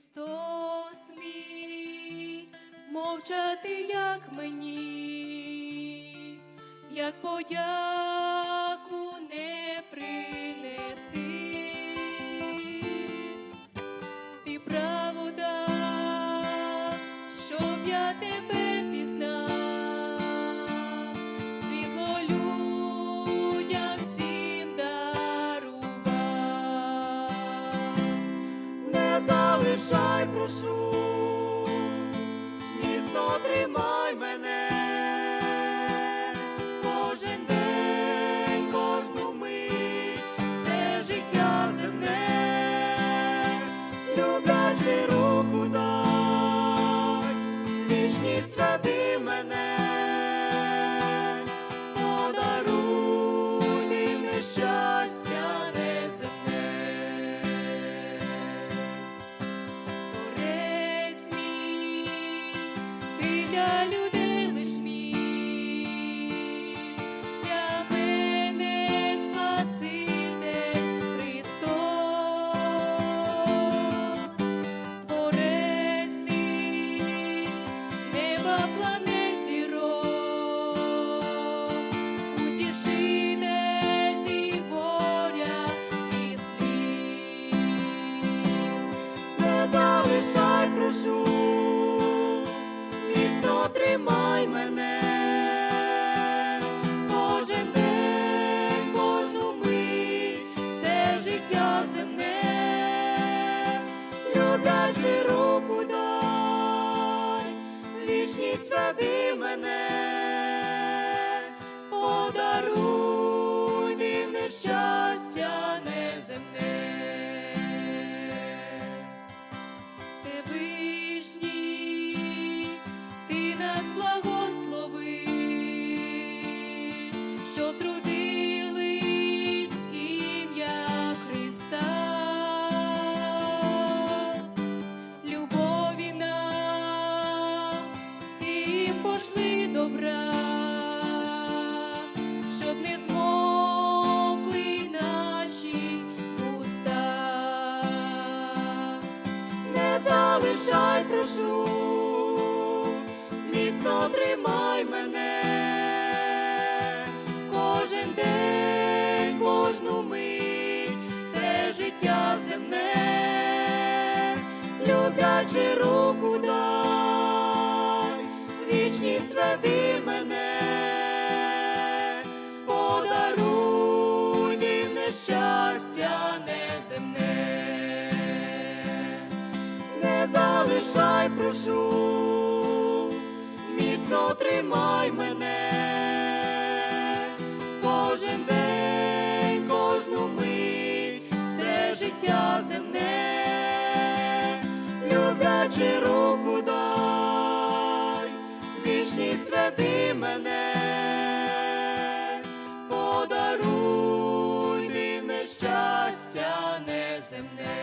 Христос мій, мовчати як мені, як подяку залишай, прошу, міцно людей лиш мій, для мене Спаситель Христос. Творець неба планет зірок, горя і сліз. не залишай, прошу, міцно тримай мене, кожен день, кожну мить, все життя земне, люблячи руку дай, вічність веди мене, подаруй залишай, прошу, міцно тримай мене, кожен день, кожну мить, все життя земне, люблячи руку дай, вічність веди мене, залишай, прошу, міцно тримай мене, кожен день, кожну мить, все життя земне, люблячи руку дай, вічність веди мене. Подаруй ти нещастя неземне.